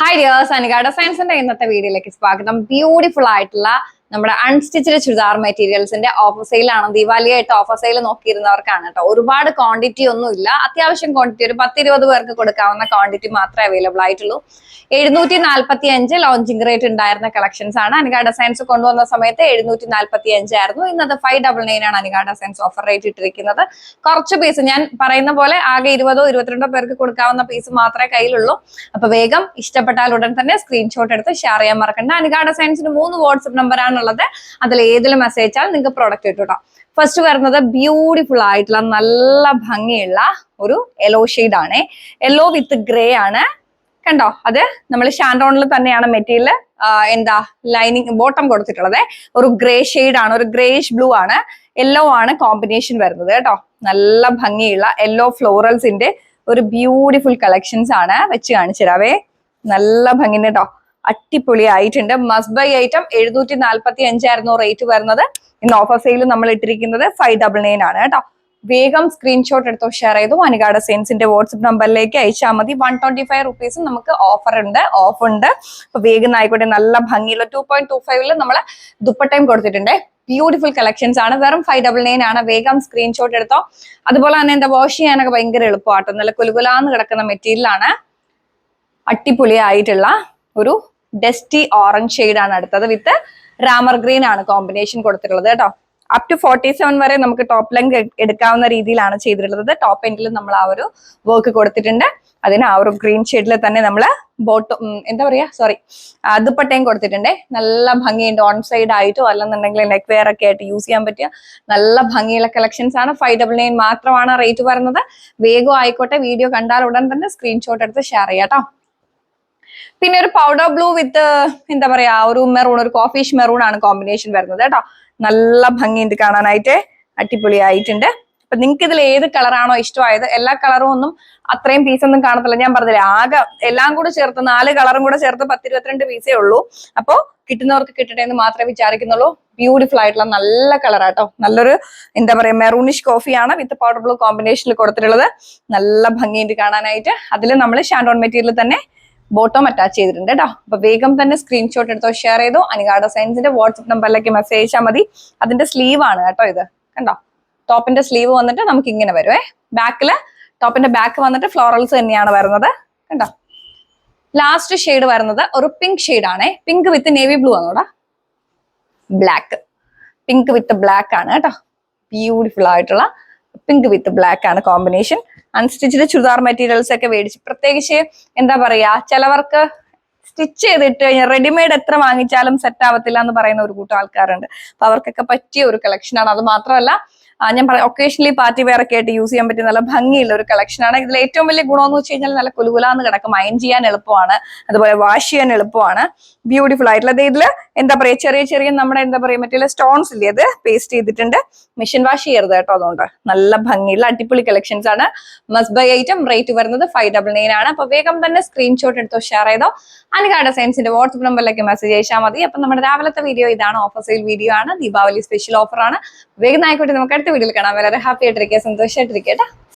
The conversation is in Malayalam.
ഹായ് ഡിയേഴ്സ് അനുഗാഡ സയൻസിന്റെ ഇന്നത്തെ വീഡിയോയിലേക്ക് സ്വാഗതം. ബ്യൂട്ടിഫുൾ ആയിട്ടുള്ള നമ്മുടെ അൺസ്റ്റിച്ചഡ് ചുരിദാർ മെറ്റീരിയൽസിന്റെ ഓഫർ സെയിലാണ് ദിവാലിയായിട്ട് ഓഫർ സെയിൽ നോക്കിയിരുന്നവർക്കാണ് കേട്ടോ. ഒരുപാട് ക്വാണ്ടിറ്റി ഒന്നും ഇല്ല. അത്യാവശ്യം ക്വാണ്ടിറ്റി ഒരു പത്തിരുപത് പേർക്ക് കൊടുക്കാവുന്ന ക്വാണ്ടിറ്റി മാത്രമേ അവൈലബിൾ ആയിട്ടുള്ളൂ. എഴുന്നൂറ്റി നാൽപ്പത്തി അഞ്ച് ലോഞ്ചിങ് റേറ്റ് ഉണ്ടായിരുന്ന കളക്ഷൻസ് ആണ്. അനുഗാ സയൻസ് കൊണ്ടുവന്ന സമയത്ത് എഴുന്നൂറ്റി നാൽപ്പത്തി അഞ്ചായിരുന്നു ഇന്നത് ഫൈവ് ഡബിൾ നയൻ ആണ് അനുഗാ സയൻസ് ഓഫർ റേറ്റ് ഇട്ടിരിക്കുന്നത്. കുറച്ച് പീസ് ഞാൻ പറയുന്ന പോലെ ആകെ ഇരുപതോ ഇരുപത്തിരണ്ടോ പേർക്ക് കൊടുക്കാവുന്ന പീസ് മാത്രമേ കയ്യിലുള്ളൂ. അപ്പൊ വേഗം ഇഷ്ടപ്പെട്ടാൽ ഉടൻ തന്നെ സ്ക്രീൻഷോട്ട് എടുത്ത് ഷെയർ ചെയ്യാൻ മറക്കണ്ട. അനുഗാ ഡിസൈൻസിന് മൂന്ന് വാട്സപ്പ് നമ്പർ ആണുള്ളത് അതിൽ ഏതിലും മെസ്സേജ് അയച്ചാൽ നിങ്ങൾക്ക് പ്രോഡക്റ്റ് കിട്ടും ഫസ്റ്റ് വരുന്നത് ബ്യൂട്ടിഫുൾ ആയിട്ടുള്ള നല്ല ഭംഗിയുള്ള ഒരു യെല്ലോ ആണ്. യെല്ലോ വിത്ത് ഗ്രേ ആണ്. കണ്ടോ? അത് നമ്മൾ ഷാൻഡോണിൽ തന്നെയാണ് മെറ്റീരിയൽ എന്താ ലൈനിങ് ബോട്ടം കൊടുത്തിട്ടുള്ളത്. ഒരു ഗ്രേ ഷെയ്ഡ് ആണ് ഒരു ഗ്രേഷ് ബ്ലൂ ആണ്. യെല്ലോ ആണ് കോമ്പിനേഷൻ വരുന്നത് കേട്ടോ. നല്ല ഭംഗിയുള്ള യെല്ലോ ഫ്ലോറൽസിന്റെ ഒരു ബ്യൂട്ടിഫുൾ കളക്ഷൻസ് ആണ് വെച്ച് കാണിച്ചു തരാവേ. നല്ല ഭംഗിന്റെ കേട്ടോ അടിപൊളി ആയിട്ടുണ്ട് മസ്റ്റ് ബൈ ഐറ്റം എഴുന്നൂറ്റി നാൽപ്പത്തി അഞ്ചായിരുന്നു റേറ്റ് വരുന്നത്. ഇന്ന് ഓഫർ സെയിൽ നമ്മൾ ഇട്ടിരിക്കുന്നത് ഫൈവ് ഡബിൾ നയൻ ആണ് കേട്ടോ. വേഗം സ്ക്രീൻഷോട്ട് എടുത്തോ ഷെയർ ചെയ്തു. അനുഗാഡ സെയിൻസിന്റെ വാട്സപ്പ് നമ്പറിലേക്ക് അയച്ചാൽ മതി. വൺ ട്വന്റി ഫൈവ് റുപ്പീസും നമുക്ക് ഓഫർ ഉണ്ട് ഓഫ് ഉണ്ട്. അപ്പൊ വേഗം ആയിക്കോട്ടെ നല്ല ഭംഗിയുള്ള ടു പോയിന്റ് ടു ഫൈവിൽ നമ്മൾ ദുപ്പട്ടയും കൊടുത്തിട്ടുണ്ട്. ബ്യൂട്ടിഫുൾ കളക്ഷൻസ് ആണ്. വെറും ഫൈവ് ഡബിൾ നയൻ ആണ്. വേഗം സ്ക്രീൻഷോട്ട് എടുത്തോ. അതുപോലെ തന്നെ എന്താ വാഷ് ചെയ്യാനൊക്കെ ഭയങ്കര എളുപ്പമാട്ടോ. നല്ല കുലുകുലാന്ന് കിടക്കുന്ന മെറ്റീരിയൽ ആണ്. അടിപൊളിയായിട്ടുള്ള ഒരു ഡസ്റ്റി ഓറഞ്ച് ഷെയ്ഡ് ആണ് അടുത്തത് വിത്ത് റാമർ ഗ്രീൻ ആണ് കോമ്പിനേഷൻ കൊടുത്തിട്ടുള്ളത് കേട്ടോ. അപ് ടു ഫോർട്ടി സെവൻ വരെ നമുക്ക് ടോപ്പ് ലെങ്ക് എടുക്കാവുന്ന രീതിയിലാണ് ചെയ്തിട്ടുള്ളത്. ടോപ്പ് എൻഡിലും നമ്മൾ ആ ഒരു വർക്ക് കൊടുത്തിട്ടുണ്ട്. അതിന് ആ ഒരു ഗ്രീൻ ഷെയ്ഡിൽ തന്നെ നമ്മൾ ബോട്ട് എന്താ പറയാ? സോറി ദുപ്പട്ടയും കൊടുത്തിട്ടുണ്ട്. നല്ല ഭംഗിയുണ്ട്. ഓൺ സൈഡ് ആയിട്ടോ അല്ലെന്നുണ്ടെങ്കിൽ നെക്ക് വെയർ ഒക്കെ ആയിട്ട് യൂസ് ചെയ്യാൻ പറ്റിയ നല്ല ഭംഗിയുള്ള കളക്ഷൻസ് ആണ്. ഫൈവ് ഡബിൾ നയൻ മാത്രമാണ് റേറ്റ് പറയുന്നത് വേഗം ആയിക്കോട്ടെ. വീഡിയോ കണ്ടാൽ ഉടൻ തന്നെ സ്ക്രീൻഷോട്ട് എടുത്ത് ഷെയർ ചെയ്യാം കേട്ടോ. പിന്നെ ഒരു പൗഡർ ബ്ലൂ വിത്ത് എന്താ പറയാ ഒരു മെറൂൺ ഒരു കോഫീഷ് മെറൂൺ ആണ് കോമ്പിനേഷൻ വരുന്നത് കേട്ടോ. നല്ല ഭംഗിയുണ്ട് കാണാനായിട്ട്. അടിപൊളിയായിട്ടുണ്ട്. അപ്പൊ നിങ്ങൾക്ക് ഇതിൽ ഏത് കളറാണോ ഇഷ്ടമായത് എല്ലാ കളറും ഒന്നും അത്രയും പീസ് ഒന്നും കാണത്തില്ല. ഞാൻ പറഞ്ഞില്ല ആകെ എല്ലാം കൂടെ ചേർത്ത് നാല് കളറും കൂടെ ചേർത്ത് പത്തിരുപത്തിരണ്ട് പീസേ ഉള്ളൂ. അപ്പോൾ കിട്ടുന്നവർക്ക് കിട്ടട്ടെ എന്ന് മാത്രമേ വിചാരിക്കുന്നുള്ളൂ. ബ്യൂട്ടിഫുൾ ആയിട്ടുള്ള നല്ല കളറാട്ടോ നല്ലൊരു എന്താ പറയാ മെറൂണിഷ് കോഫിയാണ് വിത്ത് പൗഡർ ബ്ലൂ കോമ്പിനേഷനിൽ കൊടുത്തിട്ടുള്ളത്. നല്ല ഭംഗിയുണ്ട് കാണാനായിട്ട്. അതിൽ നമ്മൾ ഷാൻഡോൺ മെറ്റീരിയൽ തന്നെ ബോട്ടം അറ്റാച്ച് ചെയ്തിട്ടുണ്ട് കേട്ടോ അപ്പൊ വേഗം തന്നെ സ്ക്രീൻഷോട്ട് എടുത്തോ ഷെയർ ചെയ്തോ. അനികാട സയൻസിന്റെ വാട്സപ്പ് നമ്പറിലേക്ക് മെസ്സേജ് അയച്ചാൽ മതി. അതിന്റെ സ്ലീവ് ആണ് കേട്ടോ ഇത്. കണ്ടോ? ടോപ്പിന്റെ സ്ലീവ് വന്നിട്ട് നമുക്ക് ഇങ്ങനെ വരുവേ ബാക്കിൽ ടോപ്പിന്റെ ബാക്ക് വന്നിട്ട് ഫ്ലോറൽസ് തന്നെയാണ് വരുന്നത്. കണ്ടോ? ലാസ്റ്റ് ഷെയ്ഡ് വരുന്നത് ഒരു പിങ്ക് ഷെയ്ഡ് ആണ്. പിങ്ക് വിത്ത് നേവി ബ്ലൂ ആണോടാ ബ്ലാക്ക് പിങ്ക് വിത്ത് ബ്ലാക്ക് ആണ് കേട്ടോ ബ്യൂട്ടിഫുൾ ആയിട്ടുള്ള പിങ്ക് വിത്ത് ബ്ലാക്ക് ആണ് കോമ്പിനേഷൻ അൺസ്റ്റിച്ച്ഡ് ചുരിദാർ മെറ്റീരിയൽസ് ഒക്കെ മേടിച്ച്. പ്രത്യേകിച്ച് എന്താ പറയാ ചിലവർക്ക് സ്റ്റിച്ച് ചെയ്തിട്ട് കഴിഞ്ഞാൽ റെഡിമെയ്ഡ് എത്ര വാങ്ങിച്ചാലും സെറ്റ് ആവത്തില്ല എന്ന് പറയുന്ന ഒരു കൂട്ടം ആൾക്കാരുണ്ട്. അപ്പൊ അവർക്കൊക്കെ പറ്റിയ ഒരു കളക്ഷനാണ് അത് മാത്രമല്ല ഞാൻ പറയാം ഒക്കേഷണലി പാർട്ടി വെയർ ഒക്കെ ആയിട്ട് യൂസ് ചെയ്യാൻ പറ്റിയ നല്ല ഭംഗിയുള്ള ഒരു കളക്ഷനാണ് ഇതിൽ ഏറ്റവും വലിയ ഗുണമെന്ന് വെച്ച് കഴിഞ്ഞാൽ നല്ല കുലുകുലാന്ന് കിടക്കും. അയൺ ചെയ്യാൻ എളുപ്പമാണ്. അതുപോലെ വാഷ് ചെയ്യാൻ എളുപ്പമാണ്. ബ്യൂട്ടിഫുൾ ആയിട്ടുള്ള ദേ ഇതിൽ എന്താ പറയുക ചെറിയ ചെറിയ നമ്മുടെ എന്താ പറയുക മറ്റുള്ള സ്റ്റോൺസ് ഇല്ലേ അത് പേസ്റ്റ് ചെയ്തിട്ടുണ്ട്. മെഷീൻ വാഷ് ചെയ്യരുത് കേട്ടോ അതുകൊണ്ട്. നല്ല ഭംഗിയുള്ള അടിപൊളി കളക്ഷൻസ് ആണ്. മസ് ബൈ ഐറ്റം റേറ്റ് വരുന്നത് ഫൈവ് ഡബിൾ നയൻ ആണ്. അപ്പൊ വേഗം തന്നെ സ്ക്രീൻഷോട്ട് എടുത്തോ ഷെയർ ചെയ്തോ. അനുകാട സയൻസിന്റെ വാട്സപ്പ് നമ്പറിലേക്ക് മെസ്സേജ് അയച്ചാൽ മതി. അപ്പൊ നമ്മുടെ രാവിലത്തെ വീഡിയോ ഇതാണ്. ഓഫർ സെയിൽ വീഡിയോ ആണ്. ദീപാവലി സ്പെഷ്യൽ ഓഫർ ആണ്. വേഗം ആയിക്കോട്ടെ നമുക്ക് അടുത്ത വീഡിയോയിൽ കാണാം വളരെ ഹാപ്പി ആയിട്ടിരിക്കുക സന്തോഷമായിട്ടിരിക്കട്ടെ